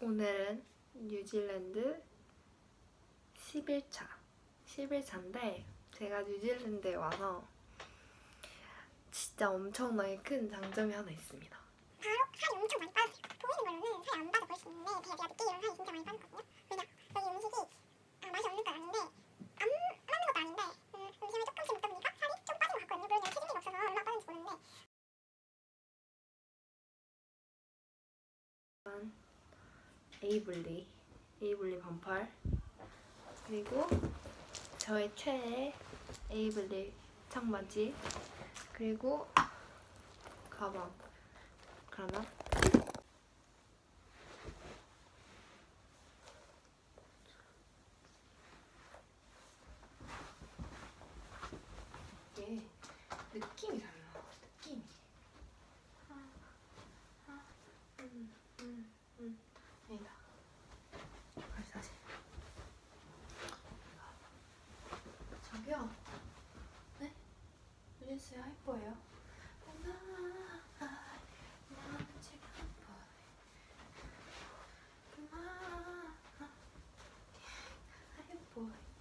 오늘은 뉴질랜드 11차. 11차인데 제가 뉴질랜드에 와서 진짜 엄청나게 큰 장점이 하나 있습니다. 바로 살이 엄청 많이 빠졌어요. 보이는 걸로는 살이 안 빠져 볼수 있는데 제가 늦게 일어난 살이 진짜 많이 빠졌거든요. 왜냐? 여기 음식이 아, 맛이 없는 건 아닌데 안 맞는 것도 아닌데 음, 음식을 조금씩 먹다 보니까 살이 좀 빠진 것 같거든요. 물론 제가 체중이 없어서 얼마나 빠졌는지 모르는데 에이블리, 에이블리 반팔. 그리고 저의 최애 에이블리 청바지. 그리고 가방. 그러나? 이게 달라 느낌이 하고요. 네? 릴리스 하이퍼예요. 하이퍼.